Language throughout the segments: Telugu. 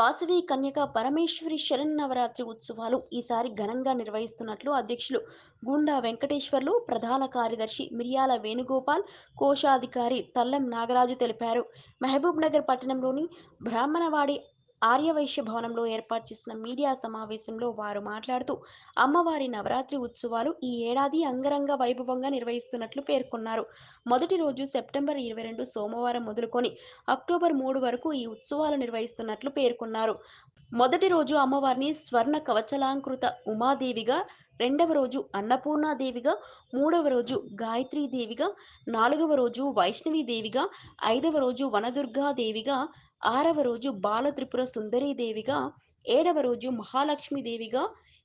వాసవి కన్యక పరమేశ్వరి శరన్నవరాత్రి ఉత్సవాలు ఈసారి ఘనంగా నిర్వహిస్తున్నట్లు అధ్యక్షులు గుండా వెంకటేశ్వర్లు ప్రధాన కార్యదర్శి మిరియాల వేణుగోపాల్ కోశాధికారి తల్లం నాగరాజు తెలిపారు. మహబూబ్ నగర్ పట్టణంలోని బ్రాహ్మణవాడి ఆర్యవైశ్య భవనంలో ఏర్పాటు చేసిన మీడియా సమావేశంలో వారు మాట్లాడుతూ అమ్మవారి నవరాత్రి ఉత్సవాలు ఈ ఏడాది అంగరంగ వైభవంగా నిర్వహిస్తున్నట్లు పేర్కొన్నారు. మొదటి రోజు సెప్టెంబర్ ఇరవై రెండు సోమవారం మొదలుకొని అక్టోబర్ మూడు వరకు ఈ ఉత్సవాలు నిర్వహిస్తున్నట్లు పేర్కొన్నారు. మొదటి రోజు అమ్మవారిని స్వర్ణ కవచలాంకృత ఉమాదేవిగా రెండవ రోజు అన్నపూర్ణాదేవిగా మూడవ రోజు గాయత్రీదేవిగా నాలుగవ రోజు వైష్ణవీదేవిగా ఐదవ రోజు వనదుర్గాదేవిగా ఆరవ రోజు బాలత్రిపుర సుందరీదేవిగా ఏడవ రోజు మహాలక్ష్మీదేవిగా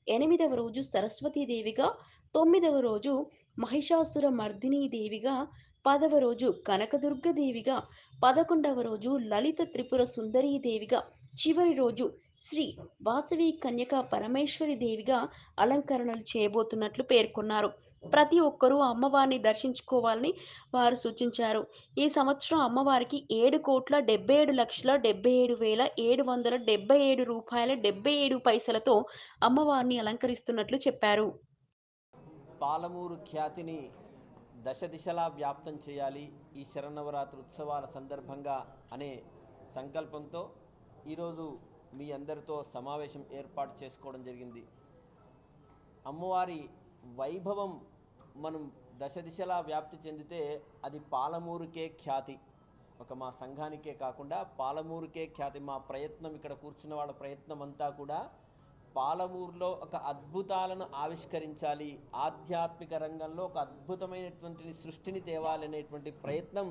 ఎనిమిదవ రోజు సరస్వతీదేవిగా తొమ్మిదవ రోజు మహిషాసుర మర్దినీదేవిగా పదవ రోజు కనకదుర్గదేవిగా పదకొండవ రోజు లలిత త్రిపుర సుందరీదేవిగా చివరి రోజు శ్రీ వాసవి కన్యక పరమేశ్వరి దేవిగా అలంకరణలు చేయబోతున్నట్లు పేర్కొన్నారు. ప్రతి ఒక్కరూ అమ్మవారిని దర్శించుకోవాలని వారు సూచించారు. ఈ సంవత్సరం అమ్మవారికి ఏడు కోట్ల డెబ్బై ఏడు లక్షల డెబ్బై ఏడు వేల ఏడు వందల డెబ్బై ఏడు రూపాయల డెబ్బై ఏడు పైసలతో అమ్మవారిని అలంకరిస్తున్నట్లు చెప్పారు. పాలమూరు ఖ్యాతిని దశ దిశలా వ్యాప్తం చేయాలి. ఈ శరణవరాత్రి ఉత్సవాల సందర్భంగా అనే సంకల్పంతో ఈరోజు మీ అందరితో సమావేశం ఏర్పాటు చేసుకోవడం జరిగింది. అమ్మవారి వైభవం మనం దశ దిశలా వ్యాప్తి చెందితే అది పాలమూరుకే ఖ్యాతి. ఒక మా సంఘానికే కాకుండా పాలమూరుకే ఖ్యాతి. మా ప్రయత్నం ఇక్కడ కూర్చున్న వాళ్ళ ప్రయత్నం అంతా కూడా పాలమూరులో ఒక అద్భుతాలను ఆవిష్కరించాలి. ఆధ్యాత్మిక రంగంలో ఒక అద్భుతమైనటువంటి సృష్టిని తేవాలనేటువంటి ప్రయత్నం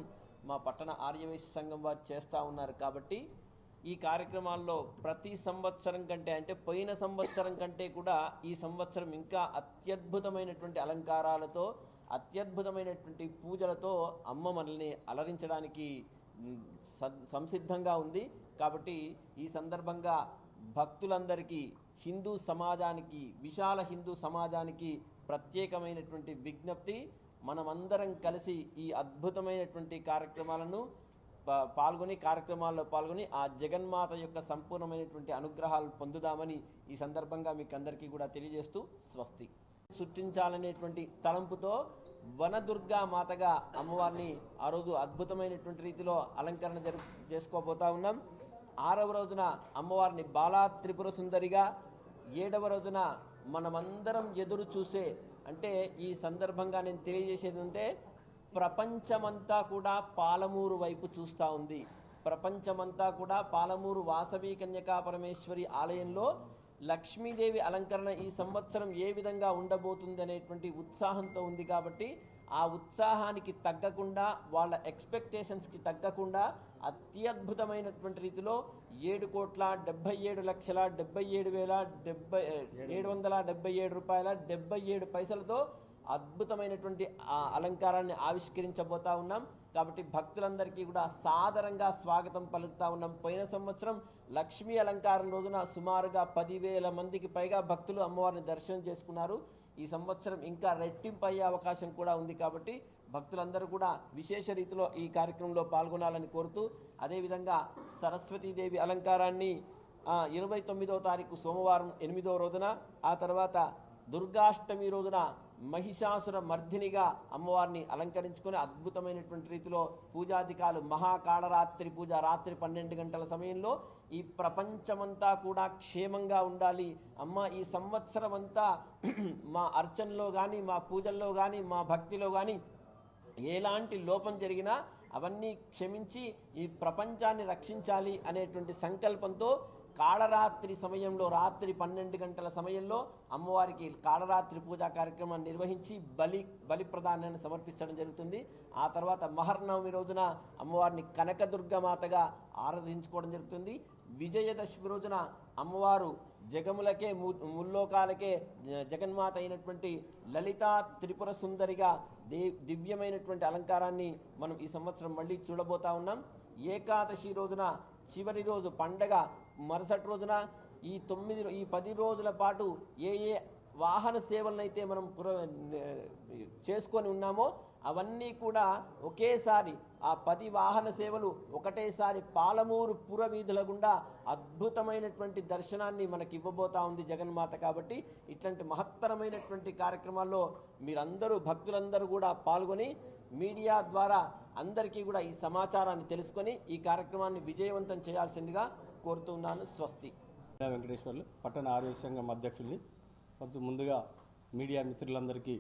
మా పట్టణ ఆర్యవేశ సంఘం వారు చేస్తూ ఉన్నారు కాబట్టి ఈ కార్యక్రమాల్లో ప్రతి సంవత్సరం కంటే అంటే పోయిన సంవత్సరం కంటే కూడా ఈ సంవత్సరం ఇంకా అత్యద్భుతమైనటువంటి అలంకారాలతో అత్యద్భుతమైనటువంటి పూజలతో అమ్మ మనల్ని అలరించడానికి సద్- సంసిద్ధంగా ఉంది. కాబట్టి ఈ సందర్భంగా భక్తులందరికీ హిందూ సమాజానికి విశాల హిందూ సమాజానికి ప్రత్యేకమైనటువంటి విజ్ఞప్తి. మనమందరం కలిసి ఈ అద్భుతమైనటువంటి కార్యక్రమాలను పాల్గొని కార్యక్రమాల్లో పాల్గొని ఆ జగన్మాత యొక్క సంపూర్ణమైనటువంటి అనుగ్రహాలు పొందుదామని ఈ సందర్భంగా మీకు అందరికీ కూడా తెలియజేస్తూ స్వస్తి. సృష్టించాలనేటువంటి తలంపుతో వనదుర్గా మాతగా అమ్మవారిని ఆ రోజు అద్భుతమైనటువంటి రీతిలో అలంకరణ జరు చేసుకోబోతా ఉన్నాం. ఆరవ రోజున అమ్మవారిని బాలా త్రిపుర సుందరిగా ఏడవ రోజున మనమందరం ఎదురు చూసే అంటే ఈ సందర్భంగా నేను తెలియజేసేది అంటే ప్రపంచమంతా కూడా పాలమూరు వైపు చూస్తూ ఉంది. ప్రపంచమంతా కూడా పాలమూరు వాసవి కన్యకా పరమేశ్వరి ఆలయంలో లక్ష్మీదేవి అలంకరణ ఈ సంవత్సరం ఏ విధంగా ఉండబోతుంది అనేటువంటి ఉత్సాహంతో ఉంది కాబట్టి ఆ ఉత్సాహానికి తగ్గకుండా వాళ్ళ ఎక్స్పెక్టేషన్స్కి తగ్గకుండా అత్యద్భుతమైనటువంటి రీతిలో ఏడు కోట్ల డెబ్బై ఏడు లక్షల డెబ్బై ఏడు వేల డెబ్బై ఏడు వందల డెబ్బై ఏడు రూపాయల డెబ్బై ఏడు పైసలతో అద్భుతమైనటువంటి ఆ అలంకారాన్ని ఆవిష్కరించబోతా ఉన్నాం. కాబట్టి భక్తులందరికీ కూడా సాదరంగా స్వాగతం పలుకుతా ఉన్నాం. పోయిన సంవత్సరం లక్ష్మీ అలంకారం రోజున సుమారుగా పదివేల మందికి పైగా భక్తులు అమ్మవారిని దర్శనం చేసుకున్నారు. ఈ సంవత్సరం ఇంకా రెట్టింపు అయ్యే అవకాశం కూడా ఉంది కాబట్టి భక్తులందరూ కూడా విశేష రీతిలో ఈ కార్యక్రమంలో పాల్గొనాలని కోరుతూ అదేవిధంగా సరస్వతీదేవి అలంకారాన్ని ఇరవై తొమ్మిదవ తారీఖు సోమవారం ఎనిమిదవ రోజున ఆ తర్వాత దుర్గాష్టమి రోజున మహిషాసుర మర్దినిగా అమ్మవారిని అలంకరించుకొని అద్భుతమైనటువంటి రీతిలో పూజాధికాలు మహాకాళరాత్రి పూజ రాత్రి పన్నెండు గంటల సమయంలో ఈ ప్రపంచమంతా కూడా క్షేమంగా ఉండాలి. అమ్మ ఈ సంవత్సరం అంతా మా అర్చనలో కానీ మా పూజల్లో కానీ మా భక్తిలో కానీ ఎలాంటి లోపం జరిగినా అవన్నీ క్షమించి ఈ ప్రపంచాన్ని రక్షించాలి అనేటువంటి సంకల్పంతో కాళరాత్రి సమయంలో రాత్రి పన్నెండు గంటల సమయంలో అమ్మవారికి కాళరాత్రి పూజా కార్యక్రమాన్ని నిర్వహించి బలి బలి ప్రదానాన్ని సమర్పించడం జరుగుతుంది. ఆ తర్వాత మహర్నవమి రోజున అమ్మవారిని కనకదుర్గమాతగా ఆరాధించుకోవడం జరుగుతుంది. విజయదశమి రోజున అమ్మవారు జగములకే ము- ముల్లోకాలకే జగన్మాత అయినటువంటి లలితా త్రిపుర సుందరిగా దే దివ్యమైనటువంటి అలంకారాన్ని మనం ఈ సంవత్సరం మళ్ళీ చూడబోతా ఉన్నాం. ఏకాదశి రోజున చివరి రోజు పండగ మరుసటి రోజున ఈ తొమ్మిది ఈ పది రోజుల పాటు ఏ ఏ వాహన సేవలనైతే మనం పుర చేసుకొని ఉన్నామో అవన్నీ కూడా ఒకేసారి ఆ పది వాహన సేవలు ఒకటేసారి పాలమూరు పురవీధుల గుండా అద్భుతమైనటువంటి దర్శనాన్ని మనకి ఇవ్వబోతా ఉంది జగన్మాత కాబట్టి ఇట్లాంటి మహత్తరమైనటువంటి కార్యక్రమాల్లో మీరందరూ భక్తులందరూ కూడా పాల్గొని మీడియా ద్వారా అందరికీ కూడా ఈ సమాచారాన్ని తెలుసుకొని ఈ కార్యక్రమాన్ని విజయవంతం చేయాల్సిందిగా కోరుతున్నాను స్వస్తి. వెంకటేశ్వర్లు పట్టణ ఆరోగ్య సంఘం అధ్యక్షుల్ని. కొంచెం ముందుగా మీడియా మిత్రులందరికీ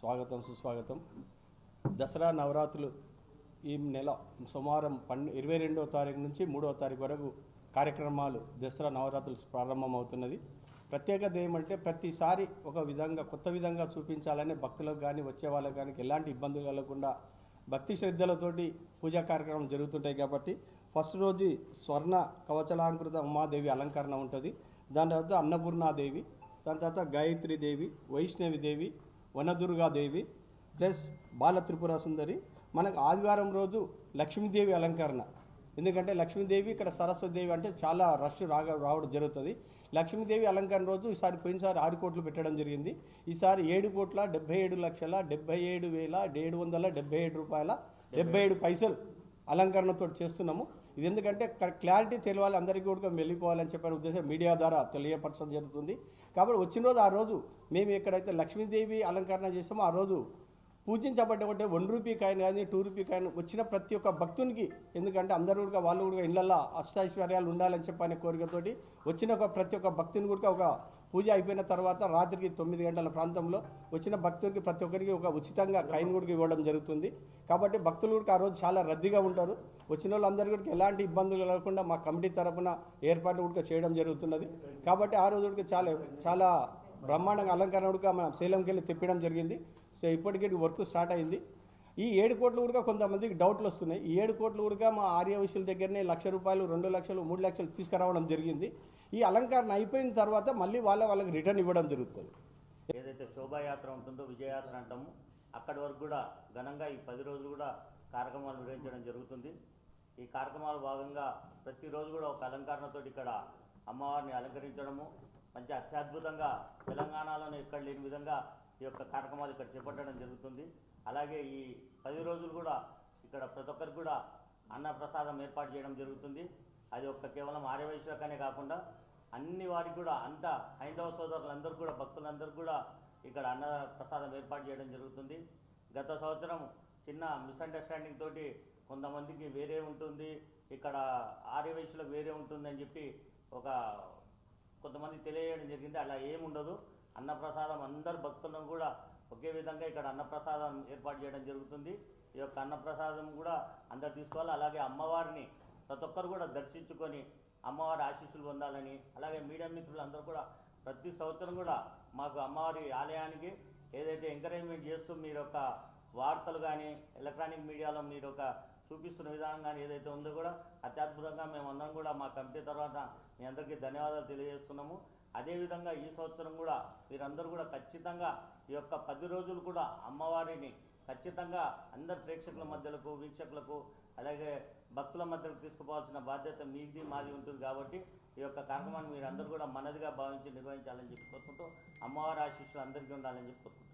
స్వాగతం సుస్వాగతం. దసరా నవరాత్రులు ఈ నెల సుమారం పన్ను ఇరవై రెండవ తారీఖు నుంచి మూడవ తారీఖు వరకు కార్యక్రమాలు దసరా నవరాత్రులు ప్రారంభమవుతున్నది. ప్రత్యేకత ఏమంటే ప్రతిసారి ఒక విధంగా కొత్త విధంగా చూపించాలని భక్తులకు కానీ వచ్చే వాళ్ళకి కానీ ఎలాంటి ఇబ్బందులు కలగకుండా భక్తి శ్రద్ధలతోటి పూజా కార్యక్రమం జరుగుతుంటాయి కాబట్టి ఫస్ట్ రోజు స్వర్ణ కవచలాంకృత ఉమాదేవి అలంకరణ ఉంటుంది. దాని తర్వాత అన్నపూర్ణాదేవి దాని తర్వాత గాయత్రి దేవి వైష్ణవి దేవి వనదుర్గాదేవి ప్లస్ బాల త్రిపుర సుందరి. మనకు ఆదివారం రోజు లక్ష్మీదేవి అలంకరణ. ఎందుకంటే లక్ష్మీదేవి ఇక్కడ సరస్వతిదేవి అంటే చాలా రష్ రాగా రావడం జరుగుతుంది. లక్ష్మీదేవి అలంకరణ రోజు ఈసారి పోయినసారి ఆరు కోట్లు పెట్టడం జరిగింది. ఈసారి ఏడు కోట్ల డెబ్బై ఏడు లక్షల డెబ్బై ఏడు వేల ఏడు వందల డెబ్బై ఏడు రూపాయల డెబ్బై ఏడు పైసలు అలంకరణతో చేస్తున్నాము. ఇది ఎందుకంటే క్లారిటీ తెలియాలి అందరికీ కూడా వెళ్ళిపోవాలని చెప్పిన ఉద్దేశం మీడియా ద్వారా తెలియపరచడం జరుగుతుంది. కాబట్టి వచ్చిన రోజు ఆ రోజు మేము ఎక్కడైతే లక్ష్మీదేవి అలంకరణ చేస్తామో ఆ రోజు పూజించబడ్డ వన్ రూపీ కాయిన్ కానీ టూ రూపీ కాయిన్ వచ్చిన ప్రతి ఒక్క భక్తునికి. ఎందుకంటే అందరూ కూడా వాళ్ళు కూడా ఇళ్ళల్లో అష్టైశ్వర్యాలు ఉండాలని చెప్పనే కోరికతోటి వచ్చిన ఒక ప్రతి ఒక్క భక్తుని కూడా ఒక పూజ అయిపోయిన తర్వాత రాత్రికి తొమ్మిది గంటల ప్రాంతంలో వచ్చిన భక్తుడికి ప్రతి ఒక్కరికి ఒక ఉచితంగా కైన్ కూడా ఇవ్వడం జరుగుతుంది. కాబట్టి భక్తులు కూడా ఆ రోజు చాలా రద్దీగా ఉంటారు. వచ్చిన వాళ్ళందరూ కూడా ఎలాంటి ఇబ్బందులు లేకుండా మా కమిటీ తరఫున ఏర్పాటు కూడా చేయడం జరుగుతున్నది. కాబట్టి ఆ రోజు కూడా చాలా చాలా బ్రహ్మాండంగా అలంకరణ కూడా మనం శైలంకి వెళ్ళి తెప్పడం జరిగింది. ఇప్పటికీ వర్క్ స్టార్ట్ అయింది. ఈ ఏడు కోట్లు కూడా కొంతమందికి డౌట్లు వస్తున్నాయి. ఈ ఏడు కోట్లు కూడా మా ఆర్య దగ్గరనే లక్ష రూపాయలు రెండు లక్షలు మూడు లక్షలు తీసుకురావడం జరిగింది. ఈ అలంకరణ అయిపోయిన తర్వాత మళ్ళీ వాళ్ళ వాళ్ళకి రిటర్న్ ఇవ్వడం జరుగుతుంది. ఏదైతే శోభాయాత్ర ఉంటుందో విజయయాత్ర అంటాము అక్కడి వరకు కూడా ఘనంగా ఈ పది రోజులు కూడా కార్యక్రమాలు నిర్వహించడం జరుగుతుంది. ఈ కార్యక్రమాల భాగంగా ప్రతిరోజు కూడా ఒక అలంకరణతో ఇక్కడ అమ్మవారిని అలంకరించడము మంచి అత్యద్భుతంగా తెలంగాణలోనే ఎక్కడ లేని విధంగా ఈ యొక్క కార్యక్రమాలు ఇక్కడ చేపట్టడం జరుగుతుంది. అలాగే ఈ పది రోజులు కూడా ఇక్కడ ప్రతి ఒక్కరికి కూడా అన్న ప్రసాదం ఏర్పాటు చేయడం జరుగుతుంది. అది ఒక్క కేవలం ఆర్యవైశ్యకనే కాకుండా అన్ని వారికి కూడా అంత హైందవ సోదరులందరూ కూడా భక్తులందరూ కూడా ఇక్కడ అన్న ప్రసాదం ఏర్పాటు చేయడం జరుగుతుంది. గత సంవత్సరం చిన్న మిస్అండర్స్టాండింగ్ తోటి కొంతమందికి వేరే ఉంటుంది. ఇక్కడ ఆర్యవైశ్యులకు వేరే ఉంటుంది అని చెప్పి ఒక కొంతమంది తెలియజేయడం జరిగింది. అలా ఏముండదు. అన్నప్రసాదం అందరు భక్తులను కూడా ఒకే విధంగా ఇక్కడ అన్నప్రసాదం ఏర్పాటు చేయడం జరుగుతుంది. ఈ యొక్క అన్నప్రసాదం కూడా అందరు తీసుకోవాలి. అలాగే అమ్మవారిని ప్రతి ఒక్కరు కూడా దర్శించుకొని అమ్మవారి ఆశీస్సులు పొందాలని అలాగే మీడియా మిత్రులు అందరూ కూడా ప్రతి సంవత్సరం కూడా మాకు అమ్మవారి ఆలయానికి ఏదైతే ఎంకరేజ్మెంట్ చేస్తూ మీరు ఒక వార్తలు కానీ ఎలక్ట్రానిక్ మీడియాలో మీరు ఒక చూపిస్తున్న విధానం కానీ ఏదైతే ఉందో కూడా అత్యద్భుతంగా అందరం కూడా మా కమిటీ తర్వాత మీ అందరికీ ధన్యవాదాలు తెలియజేస్తున్నాము. అదేవిధంగా ఈ సంవత్సరం కూడా మీరందరూ కూడా ఖచ్చితంగా ఈ యొక్క పది రోజులు కూడా అమ్మవారిని ఖచ్చితంగా అందరు ప్రేక్షకుల మధ్యలకు వీక్షకులకు అలాగే భక్తుల మధ్యకు తీసుకుపోవాల్సిన బాధ్యత మీది మాది ఉంటుంది కాబట్టి ఈ యొక్క కార్యక్రమాన్ని మీరు అందరూ కూడా మనదిగా భావించి నిర్వహించాలని చెప్పి కోరుకుంటూ అమ్మవారి ఆశీస్సులు అందరికీ ఉండాలని చెప్పి కోరుకుంటాను.